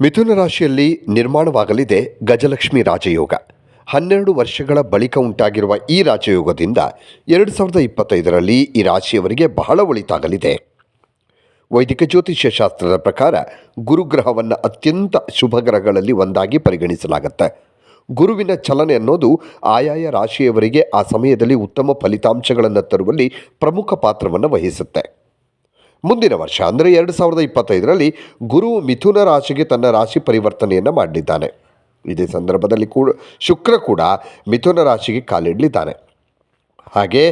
ಮಿಥುನ ರಾಶಿಯಲ್ಲಿ ನಿರ್ಮಾಣವಾಗಲಿದೆ ಗಜಲಕ್ಷ್ಮಿ ರಾಜಯೋಗ. ಹನ್ನೆರಡು ವರ್ಷಗಳ ಬಳಿಕ ಉಂಟಾಗಿರುವ ಈ ರಾಜಯೋಗದಿಂದ ಎರಡು ಸಾವಿರದ ಇಪ್ಪತ್ತೈದರಲ್ಲಿ ಈ ರಾಶಿಯವರಿಗೆ ಬಹಳ ಒಳಿತಾಗಲಿದೆ. ವೈದಿಕ ಜ್ಯೋತಿಷ್ಯ ಶಾಸ್ತ್ರದ ಪ್ರಕಾರ ಗುರುಗ್ರಹವನ್ನು ಅತ್ಯಂತ ಶುಭ ಗ್ರಹಗಳಲ್ಲಿ ಒಂದಾಗಿ ಪರಿಗಣಿಸಲಾಗುತ್ತೆ. ಗುರುವಿನ ಚಲನೆ ಅನ್ನೋದು ಆಯಾಯ ರಾಶಿಯವರಿಗೆ ಆ ಸಮಯದಲ್ಲಿ ಉತ್ತಮ ಫಲಿತಾಂಶಗಳನ್ನು ತರುವಲ್ಲಿ ಪ್ರಮುಖ ಪಾತ್ರವನ್ನು ವಹಿಸುತ್ತೆ. ಮುಂದಿನ ವರ್ಷ, ಅಂದರೆ ಎರಡು ಸಾವಿರದ ಇಪ್ಪತ್ತೈದರಲ್ಲಿ ಗುರು ಮಿಥುನ ರಾಶಿಗೆ ತನ್ನ ರಾಶಿ ಪರಿವರ್ತನೆಯನ್ನು ಮಾಡಲಿದ್ದಾನೆ ಇದೇ ಸಂದರ್ಭದಲ್ಲಿ ಕೂಡ ಶುಕ್ರ ಕೂಡ ಮಿಥುನ ರಾಶಿಗೆ ಕಾಲಿಡಲಿದ್ದಾನೆ. ಹಾಗೆ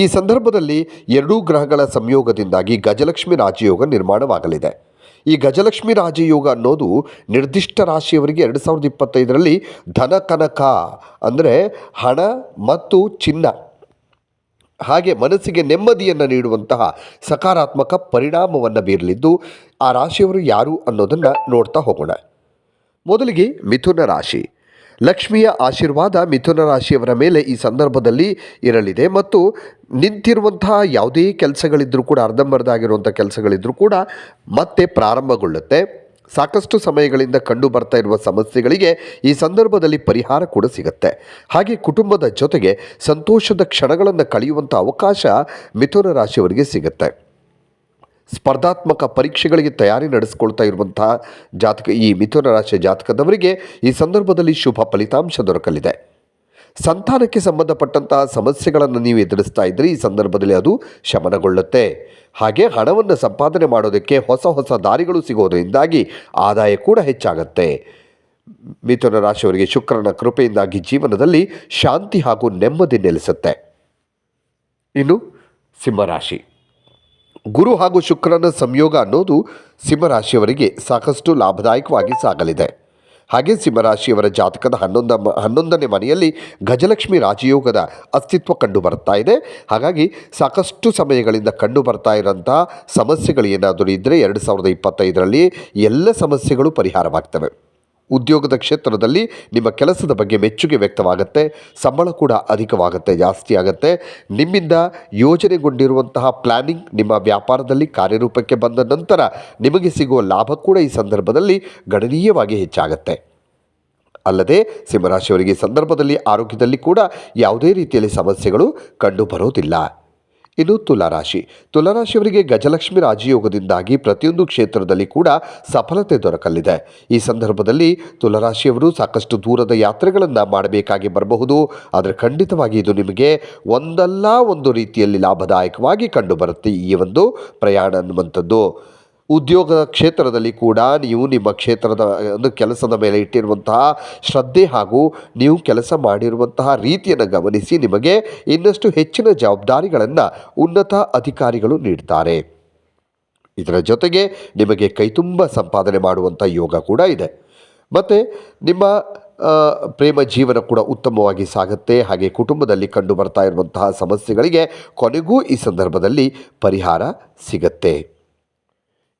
ಈ ಸಂದರ್ಭದಲ್ಲಿ ಎರಡೂ ಗ್ರಹಗಳ ಸಂಯೋಗದಿಂದಾಗಿ ಗಜಲಕ್ಷ್ಮಿ ರಾಜಯೋಗ ನಿರ್ಮಾಣವಾಗಲಿದೆ. ಈ ಗಜಲಕ್ಷ್ಮಿ ರಾಜಯೋಗ ಅನ್ನೋದು ನಿರ್ದಿಷ್ಟ ರಾಶಿಯವರಿಗೆ ಎರಡು ಸಾವಿರದ ಇಪ್ಪತ್ತೈದರಲ್ಲಿ ಧನ ಕನಕ, ಅಂದರೆ ಹಣ ಮತ್ತು ಚಿನ್ನ ಹಾಗೆ ಮನಸ್ಸಿಗೆ ನೆಮ್ಮದಿಯನ್ನು ನೀಡುವಂತಹ ಸಕಾರಾತ್ಮಕ ಪರಿಣಾಮವನ್ನು ಬೀರಲಿದ್ದು, ಆ ರಾಶಿಯವರು ಯಾರು ಅನ್ನೋದನ್ನು ನೋಡ್ತಾ ಹೋಗೋಣ. ಮೊದಲಿಗೆ ಮಿಥುನ ರಾಶಿ. ಲಕ್ಷ್ಮಿಯ ಆಶೀರ್ವಾದ ಮಿಥುನ ರಾಶಿಯವರ ಮೇಲೆ ಈ ಸಂದರ್ಭದಲ್ಲಿ ಇರಲಿದೆ ಮತ್ತು ನಿಂತಿರುವಂತಹ ಯಾವುದೇ ಕೆಲಸಗಳಿದ್ದರೂ ಕೂಡ, ಅರ್ಧಂಬರ್ಧ ಆಗಿರುವಂಥ ಕೆಲಸಗಳಿದ್ದರೂ ಕೂಡ ಮತ್ತೆ ಪ್ರಾರಂಭಗೊಳ್ಳುತ್ತೆ. ಸಾಕಷ್ಟು ಸಮಯಗಳಿಂದ ಕಂಡು ಬರ್ತಾ ಇರುವ ಸಮಸ್ಯೆಗಳಿಗೆ ಈ ಸಂದರ್ಭದಲ್ಲಿ ಪರಿಹಾರ ಕೂಡ ಸಿಗುತ್ತೆ. ಹಾಗೆ ಕುಟುಂಬದ ಜೊತೆಗೆ ಸಂತೋಷದ ಕ್ಷಣಗಳನ್ನು ಕಳೆಯುವಂಥ ಅವಕಾಶ ಮಿಥುನ ರಾಶಿಯವರಿಗೆ ಸಿಗುತ್ತೆ. ಸ್ಪರ್ಧಾತ್ಮಕ ಪರೀಕ್ಷೆಗಳಿಗೆ ತಯಾರಿ ನಡೆಸಿಕೊಳ್ತಾ ಇರುವಂತಹ ಜಾತಕ ಈ ಮಿಥುನ ರಾಶಿಯ ಜಾತಕದವರಿಗೆ ಈ ಸಂದರ್ಭದಲ್ಲಿ ಶುಭ ಫಲಿತಾಂಶ ದೊರಕಲಿದೆ. ಸಂತಾನಕ್ಕೆ ಸಂಬಂಧಪಟ್ಟಂತಹ ಸಮಸ್ಯೆಗಳನ್ನು ನೀವು ಎದುರಿಸ್ತಾ ಇದ್ದರೆ ಈ ಸಂದರ್ಭದಲ್ಲಿ ಅದು ಶಮನಗೊಳ್ಳುತ್ತೆ. ಹಾಗೆ ಹಣವನ್ನು ಸಂಪಾದನೆ ಮಾಡೋದಕ್ಕೆ ಹೊಸ ಹೊಸ ದಾರಿಗಳು ಸಿಗೋದರಿಂದಾಗಿ ಆದಾಯ ಕೂಡ ಹೆಚ್ಚಾಗತ್ತೆ. ಮಿಥುನ ರಾಶಿಯವರಿಗೆ ಶುಕ್ರನ ಕೃಪೆಯಿಂದಾಗಿ ಜೀವನದಲ್ಲಿ ಶಾಂತಿ ಹಾಗೂ ನೆಮ್ಮದಿ ನೆಲೆಸುತ್ತೆ. ಇನ್ನು ಸಿಂಹರಾಶಿ ಗುರು ಹಾಗೂ ಶುಕ್ರನ ಸಂಯೋಗ ಅನ್ನೋದು ಸಿಂಹರಾಶಿಯವರಿಗೆ ಸಾಕಷ್ಟು ಲಾಭದಾಯಕವಾಗಿ ಸಾಗಲಿದೆ. ಹಾಗೆ ಸಿಂಹರಾಶಿಯವರ ಜಾತಕದ ಹನ್ನೊಂದ ಹನ್ನೊಂದನೇ ಮನೆಯಲ್ಲಿ ಗಜಲಕ್ಷ್ಮಿ ರಾಜಯೋಗದ ಅಸ್ತಿತ್ವ ಕಂಡು ಬರ್ತಾ ಇದೆ. ಹಾಗಾಗಿ ಸಾಕಷ್ಟು ಸಮಯಗಳಿಂದ ಕಂಡು ಬರ್ತಾ ಇರೋಂಥ ಸಮಸ್ಯೆಗಳು ಏನಾದರೂ ಇದ್ದರೆ ಎರಡು ಸಾವಿರದ ಇಪ್ಪತ್ತೈದರಲ್ಲಿ ಎಲ್ಲ ಸಮಸ್ಯೆಗಳು ಪರಿಹಾರವಾಗ್ತವೆ. ಉದ್ಯೋಗದ ಕ್ಷೇತ್ರದಲ್ಲಿ ನಿಮ್ಮ ಕೆಲಸದ ಬಗ್ಗೆ ಮೆಚ್ಚುಗೆ ವ್ಯಕ್ತವಾಗುತ್ತೆ, ಸಂಬಳ ಕೂಡ ಅಧಿಕವಾಗುತ್ತೆ, ಜಾಸ್ತಿ ಆಗುತ್ತೆ. ನಿಮ್ಮಿಂದ ಯೋಜನೆಗೊಂಡಿರುವಂತಹ ಪ್ಲ್ಯಾನಿಂಗ್ ನಿಮ್ಮ ವ್ಯಾಪಾರದಲ್ಲಿ ಕಾರ್ಯರೂಪಕ್ಕೆ ಬಂದ ನಂತರ ನಿಮಗೆ ಸಿಗುವ ಲಾಭ ಕೂಡ ಈ ಸಂದರ್ಭದಲ್ಲಿ ಗಣನೀಯವಾಗಿ ಹೆಚ್ಚಾಗುತ್ತೆ. ಅಲ್ಲದೆ ಸಿಂಹರಾಶಿಯವರಿಗೆ ಸಂದರ್ಭದಲ್ಲಿ ಆರೋಗ್ಯದಲ್ಲಿ ಕೂಡ ಯಾವುದೇ ರೀತಿಯಲ್ಲಿ ಸಮಸ್ಯೆಗಳು ಕಂಡು ಇನ್ನು ತುಲಾರಾಶಿ. ತುಲಾರಾಶಿಯವರಿಗೆ ಗಜಲಕ್ಷ್ಮಿ ರಾಜಯೋಗದಿಂದಾಗಿ ಪ್ರತಿಯೊಂದು ಕ್ಷೇತ್ರದಲ್ಲಿ ಕೂಡ ಸಫಲತೆ ದೊರಕಲಿದೆ. ಈ ಸಂದರ್ಭದಲ್ಲಿ ತುಲಾರಾಶಿಯವರು ಸಾಕಷ್ಟು ದೂರದ ಯಾತ್ರೆಗಳನ್ನು ಮಾಡಬೇಕಾಗಿ ಬರಬಹುದು. ಆದರೆ ಖಂಡಿತವಾಗಿ ಇದು ನಿಮಗೆ ಒಂದಲ್ಲ ಒಂದು ರೀತಿಯಲ್ಲಿ ಲಾಭದಾಯಕವಾಗಿ ಕಂಡುಬರುತ್ತೆ ಈ ಒಂದು ಪ್ರಯಾಣ ಅನ್ನುವಂಥದ್ದು ಉದ್ಯೋಗ ಕ್ಷೇತ್ರದಲ್ಲಿ ಕೂಡ ನೀವು ನಿಮ್ಮ ಕ್ಷೇತ್ರದ ಒಂದು ಕೆಲಸದ ಮೇಲೆ ಇಟ್ಟಿರುವಂತಹ ಶ್ರದ್ಧೆ ಹಾಗೂ ನೀವು ಕೆಲಸ ಮಾಡಿರುವಂತಹ ರೀತಿಯನ್ನು ಗಮನಿಸಿ ನಿಮಗೆ ಇನ್ನಷ್ಟು ಹೆಚ್ಚಿನ ಜವಾಬ್ದಾರಿಗಳನ್ನು ಉನ್ನತ ಅಧಿಕಾರಿಗಳು ನೀಡ್ತಾರೆ. ಇದರ ಜೊತೆಗೆ ನಿಮಗೆ ಕೈತುಂಬ ಸಂಪಾದನೆ ಮಾಡುವಂಥ ಯೋಗ ಕೂಡ ಇದೆ. ಮತ್ತು ನಿಮ್ಮ ಪ್ರೇಮ ಜೀವನ ಕೂಡ ಉತ್ತಮವಾಗಿ ಸಾಗುತ್ತೆ, ಹಾಗೆ ಕುಟುಂಬದಲ್ಲಿ ಕಂಡು ಬರ್ತಾ ಇರುವಂತಹ ಸಮಸ್ಯೆಗಳಿಗೆ ಕೊನೆಗೂ ಈ ಸಂದರ್ಭದಲ್ಲಿ ಪರಿಹಾರ ಸಿಗತ್ತೆ.